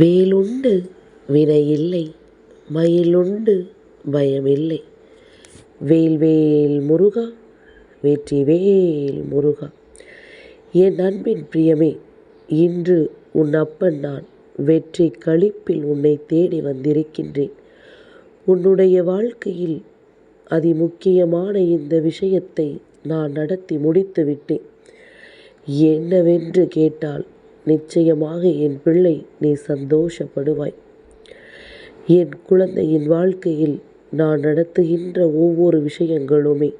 வேலுண்டு வினையில்லை மயிலுண்டு பயமில்லை. வேல்வேல் முருகா வெற்றிவேல் முருகா. என் அன்பின் பிரியமே இன்று உன் அப்பன் நான் வெற்றி களிப்பில் உன்னை தேடி வந்திருக்கின்றேன். உன்னுடைய வாழ்க்கையில் அதிமுக்கியமான இந்த விஷயத்தை நான் நடத்தி முடித்து விட்டேன் என்னவென்று கேட்டால் நிச்சயமாக என் பிள்ளை நீ சந்தோஷப்படுவாய். என் குழந்தையின் வாழ்க்கையில் நான் நடத்துகின்ற ஒவ்வொரு விஷயங்களுமே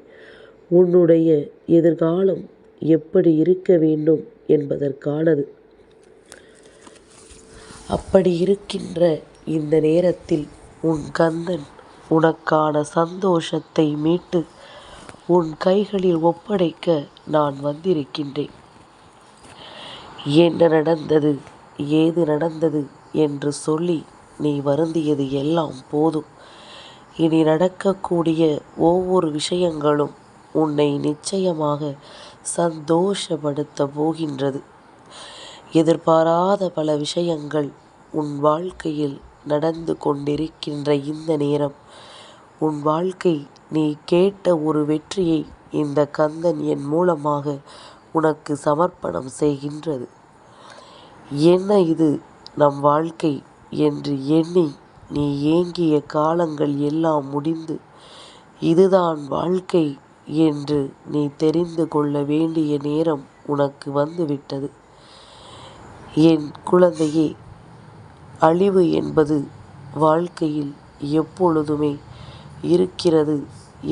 உன்னுடைய எதிர்காலம் எப்படி இருக்க வேண்டும் என்பதற்கானது. அப்படி இருக்கின்ற இந்த நேரத்தில் உன் கந்தன் உனக்கான சந்தோஷத்தை மீட்டு உன் கைகளில் ஒப்படைக்க நான் வந்திருக்கின்றேன். என்ன நடந்தது. ஏது நடந்தது என்று சொல்லி நீ வருந்தியது எல்லாம் போதும். இனி நடக்கக்கூடிய ஒவ்வொரு விஷயங்களும் உன்னை நிச்சயமாக சந்தோஷப்படுத்த போகின்றது. எதிர்பாராத பல விஷயங்கள் உன் வாழ்க்கையில் நடந்து கொண்டிருக்கின்ற இந்த நேரம். உன் வாழ்க்கை நீ கேட்ட ஒரு வெற்றியை இந்த கந்தன் என் மூலமாக உனக்கு சமர்ப்பணம் செய்கின்றது. என்ன இது? நம் வாழ்க்கை என்று எண்ணி நீ ஏங்கிய காலங்கள் எல்லாம் முடிந்து இதுதான் வாழ்க்கை என்று நீ தெரிந்து கொள்ள வேண்டிய நேரம் உனக்கு வந்துவிட்டது. என் குழந்தையே அழிவு என்பது வாழ்க்கையில் எப்பொழுதுமே இருக்கிறது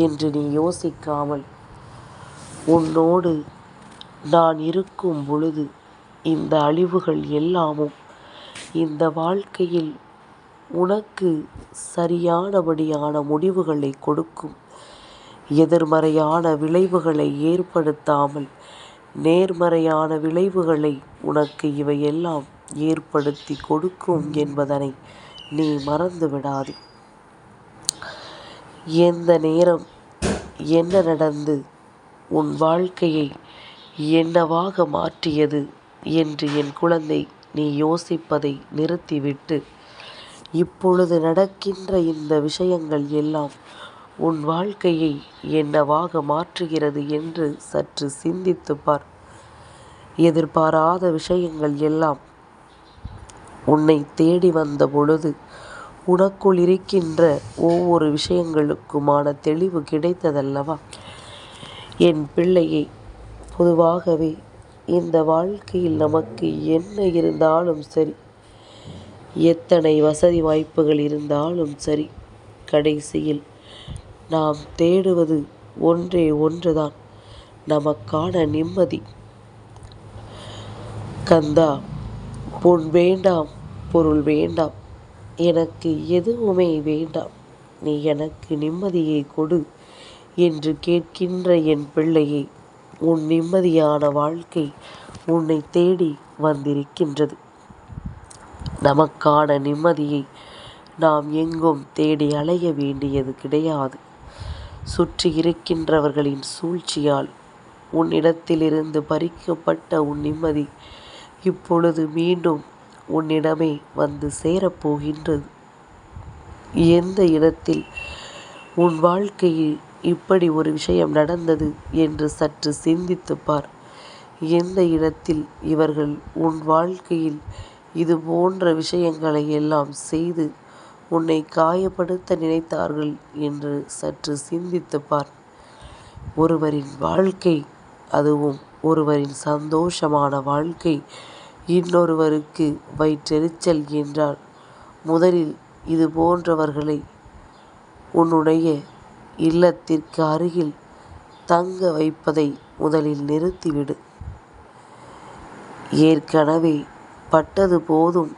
என்று நீ யோசிக்காமல் உன்னோடு நான் இருக்கும் பொழுது இந்த அழிவுகள் எல்லாமும் இந்த வாழ்க்கையில் உனக்கு சரியானபடியான முடிவுகளை கொடுக்கும். எதிர்மறையான விளைவுகளை ஏற்படுத்தாமல் நேர்மறையான விளைவுகளை உனக்கு இவையெல்லாம் ஏற்படுத்தி கொடுக்கும் என்பதனை நீ மறந்து விடாது எந்த நேரம் என்ன நடந்து உன் வாழ்க்கையை என்னவாக மாற்றியது என்று என் குழந்தை நீ யோசிப்பதை நிறுத்திவிட்டு இப்பொழுது நடக்கின்ற இந்த விஷயங்கள் எல்லாம் உன் வாழ்க்கையை என்னவாக மாற்றுகிறது என்று சற்று சிந்தித்து பார். எதிர்பாராத விஷயங்கள் எல்லாம் உன்னை தேடி வந்த பொழுது உனக்குள் இருக்கின்ற ஒவ்வொரு விஷயங்களுக்குமான தெளிவு கிடைத்ததல்லவா? என் பிள்ளையை பொதுவாகவே இந்த வாழ்க்கையில் நமக்கு என்ன இருந்தாலும் சரி. எத்தனை வசதி வாய்ப்புகள் இருந்தாலும் சரி கடைசியில் நாம் தேடுவது ஒன்றே ஒன்றுதான். நமக்கான நிம்மதி. கந்தா பொன் வேண்டாம் பொருள் வேண்டாம் எனக்கு எதுவுமே வேண்டாம். நீ எனக்கு நிம்மதியை கொடு என்று கேட்கின்ற என் பிள்ளையை உன் நிம்மதியான வாழ்க்கை உன்னை தேடி வந்திருக்கின்றது. நமக்கான நிம்மதியை நாம் எங்கும் தேடி அலைய வேண்டியது கிடையாது. சுற்றி இருக்கின்றவர்களின் சூழ்ச்சியால் உன்னிடத்திலிருந்து பறிக்கப்பட்ட உன் நிம்மதி இப்பொழுது மீண்டும் உன்னிடமே வந்து சேரப்போகின்றது. எந்த இடத்தில் உன் வாழ்க்கையில் இப்படி ஒரு விஷயம் நடந்தது என்று சற்று சிந்தித்துப்பார். எந்த இடத்தில் இவர்கள் உன் வாழ்க்கையில் இது போன்ற விஷயங்களை எல்லாம் செய்து உன்னை காயப்படுத்த நினைத்தார்கள் என்று சற்று சிந்தித்துப்பார். ஒருவரின் வாழ்க்கை அதுவும் ஒருவரின் சந்தோஷமான வாழ்க்கை. இன்னொருவருக்கு வயிற்றெரிச்சல் என்றால் முதலில் இது போன்றவர்களை உன்னுடைய இல்லத்திற்கு அருகில் தங்க வைப்பதை முதலில் நிறுத்திவிடு. ஏற்கனவே பட்டது போதும்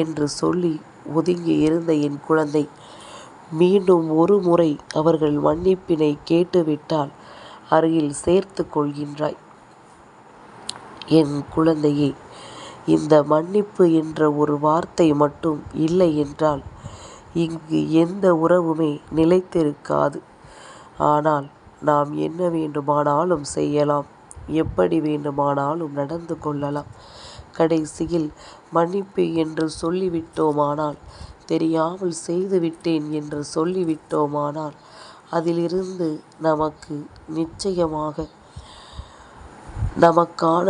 என்று சொல்லி ஒதுங்கி இருந்த என் குழந்தை மீண்டும் ஒரு முறை அவர்கள் மன்னிப்பினை கேட்டுவிட்டால் அருகில் சேர்த்து கொள்கின்றாய். என் குழந்தையே இந்த மன்னிப்பு என்ற ஒரு வார்த்தை மட்டும் இல்லை என்றால் இங்கு எந்த உறவுமே நிலைத்திருக்காது. ஆனால் நாம் என்ன வேண்டுமானாலும் செய்யலாம். எப்படி வேண்டுமானாலும் நடந்து கொள்ளலாம். கடைசியில் மன்னிப்பு என்று சொல்லிவிட்டோமானால் தெரியாமல் செய்துவிட்டேன் என்று சொல்லிவிட்டோமானால் அதிலிருந்து நமக்கு நிச்சயமாக நமக்கான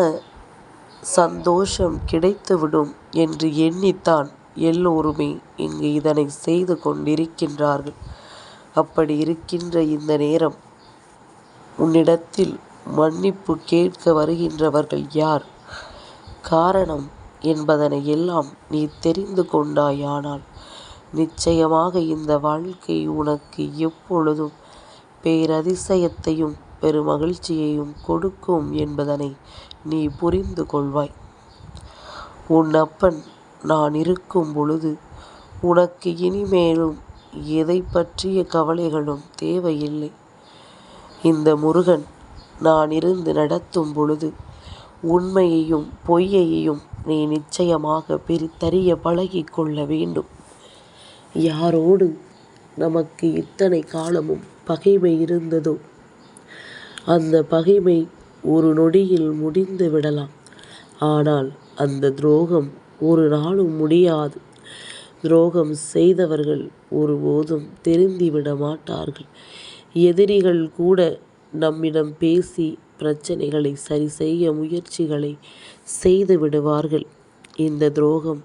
சந்தோஷம் கிடைத்துவிடும் என்று எண்ணித்தான் எல்லோருமே இங்கு இதனை செய்து கொண்டிருக்கின்றார்கள். அப்படி இருக்கின்ற இந்த நேரம் உன்னிடத்தில் மன்னிப்பு கேட்க வருகின்றவர்கள் யார்? காரணம் என்பதனை எல்லாம் நீ தெரிந்து கொண்டாயானால் நிச்சயமாக இந்த வாழ்க்கை உனக்கு எப்பொழுதும் பேரதிசயத்தையும் பெருமகிழ்ச்சியையும் கொடுக்கும் என்பதனை நீ புரிந்து கொள்வாய். உன் அப்பன் நான் இருக்கும் பொழுது உனக்கு இனிமேலும் எதை பற்றிய கவலைகளும் தேவையில்லை. இந்த முருகன் நான் இருந்து நடத்தும் பொழுது உண்மையையும் பொய்யையும் நீ நிச்சயமாக பிரித்தறிய பழகிக் கொள்ள வேண்டும். யாரோடு நமக்கு இத்தனை காலமும் பகைமை இருந்ததோ அந்த பகைமை ஒரு நொடியில் முடிந்து விடலாம். ஆனால் அந்த துரோகம் ஒரு நாளும் முடியாது. துரோகம் செய்தவர்கள் ஒருபோதும் திருந்திவிட மாட்டார்கள் எதிரிகள் கூட நம்மிடம் பேசி பிரச்சனைகளை சரி செய்ய முயற்சிகளை செய்து விடுவார்கள் இந்த துரோகம்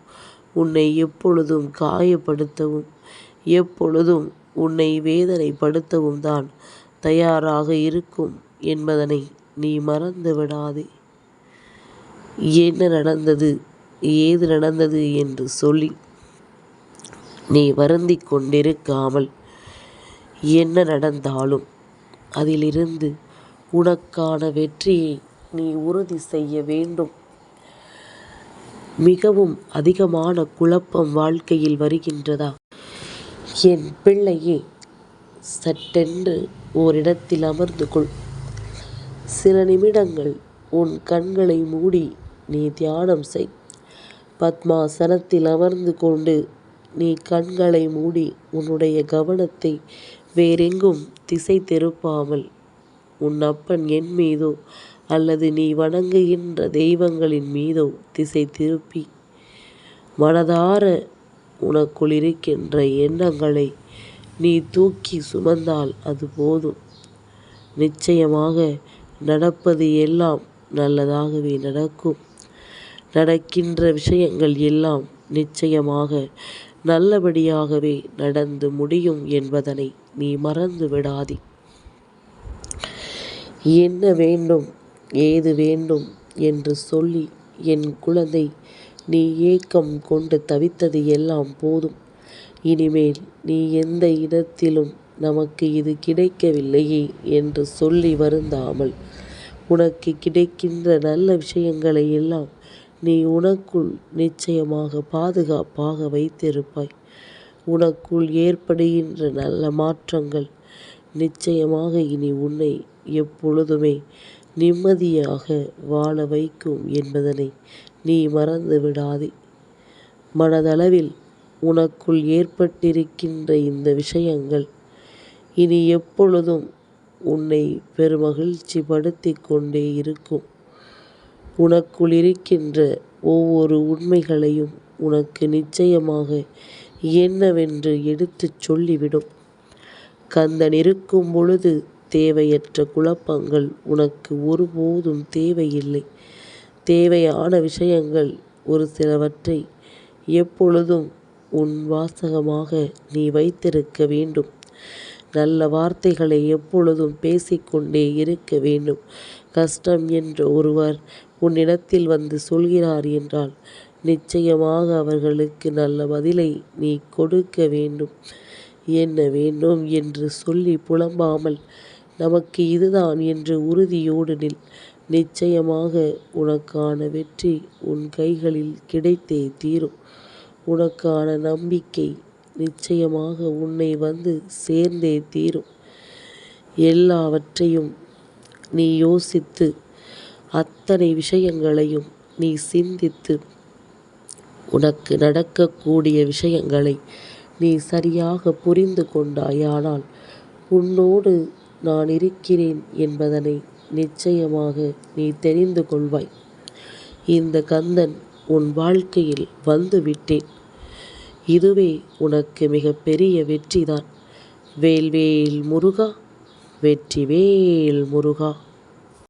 உன்னை எப்பொழுதும் காயப்படுத்தவும் எப்பொழுதும் உன்னை வேதனைப்படுத்தவும் தான் தயாராக இருக்கும் என்பதனை நீ மறந்து விடாதே என்ன நடந்தது? ஏது நடந்தது என்று சொல்லி நீ வருந்தி கொண்டிருக்காமல் என்ன நடந்தாலும் அதிலிருந்து உனக்கான வெற்றியை நீ உறுதி செய்ய வேண்டும். மிகவும் அதிகமான குழப்பம் வாழ்க்கையில் வருகின்றதா? என் பிள்ளையே சட்டென்று ஓரிடத்தில் அமர்ந்து கொள். சில நிமிடங்கள் உன் கண்களை மூடி நீ தியானம் செய். பத்மாசனத்தில் அமர்ந்து கொண்டு நீ கண்களை மூடி உன்னுடைய கவனத்தை வேறெங்கும் திசை திருப்பாமல் உன் அப்பன் என் மீதோ அல்லது நீ வணங்குகின்ற தெய்வங்களின் மீதோ திசை திருப்பி மனதார உனக்குள் இருக்கின்ற எண்ணங்களை நீ தூக்கி சுமந்தால் அது போதும். நிச்சயமாக நடப்பது எல்லாம் நல்லதாகவே நடக்கும். நடக்கின்ற விஷயங்கள் எல்லாம் நிச்சயமாக நல்லபடியாகவே நடந்து முடியும் என்பதனை நீ மறந்து விடாதே. என்ன வேண்டும் ஏது வேண்டும் என்று சொல்லி என் குழந்தை நீ ஏக்கம் கொண்டு தவித்தது எல்லாம் போதும். இனிமேல் நீ எந்த இடத்திலும் நமக்கு இது கிடைக்கவில்லையே என்று சொல்லி வருந்தாமல் உனக்கு கிடைக்கின்ற நல்ல விஷயங்களை எல்லாம் நீ உனக்குள் நிச்சயமாக பாதுகாப்பாக வைத்திருப்பாய். உனக்குள் ஏற்படுகின்ற நல்ல மாற்றங்கள் நிச்சயமாக இனி உன்னை எப்பொழுதுமே நிம்மதியாக வாழ வைக்கும் என்பதனை நீ மறந்து விடாதே. மனதளவில் உனக்குள் ஏற்பட்டிருக்கின்ற இந்த விஷயங்கள் இனி எப்பொழுதும் உன்னை பெருமகிழ்ச்சி படுத்தி கொண்டே இருக்கும். உனக்குள் இருக்கின்ற ஒவ்வொரு உண்மைகளையும் உனக்கு நிச்சயமாக என்னவென்று எடுத்துச் சொல்லிவிடும். கந்தன் இருக்கும் பொழுது தேவையற்ற குழப்பங்கள் உனக்கு ஒருபோதும் தேவையில்லை. தேவையான விஷயங்கள் ஒரு சிலவற்றை எப்பொழுதும் உன் வாசகமாக நீ வைத்திருக்க வேண்டும். நல்ல வார்த்தைகளை எப்பொழுதும் பேசிக்கொண்டே இருக்க வேண்டும். கஷ்டம் என்ற ஒருவர் உன்னிடத்தில் வந்து சொல்கிறார் என்றால் நிச்சயமாக அவர்களுக்கு நல்ல பதிலை நீ கொடுக்க வேண்டும். என்ன வேண்டும் என்று சொல்லி புலம்பாமல் நமக்கு இதுதான் என்று உறுதியோடு நில். நிச்சயமாக உனக்கான வெற்றி உன் கைகளில் கிடைத்தே தீரும். உனக்கான நம்பிக்கை நிச்சயமாக உன்னை வந்து சேர்ந்தே தீரும். எல்லாவற்றையும் நீ யோசித்து அத்தனை விஷயங்களையும் நீ சிந்தித்து உனக்கு நடக்கக்கூடிய விஷயங்களை நீ சரியாக புரிந்து கொண்டாயானால் உன்னோடு நான் இருக்கிறேன் என்பதனை நிச்சயமாக நீ தெரிந்து கொள்வாய். இந்த கந்தன் உன் வாழ்க்கையில் வந்துவிட்டேன் இதுவே உனக்கு மிகப்பெரிய வெற்றிதான். வேல்வேல் முருகா வெற்றிவேல் முருகா.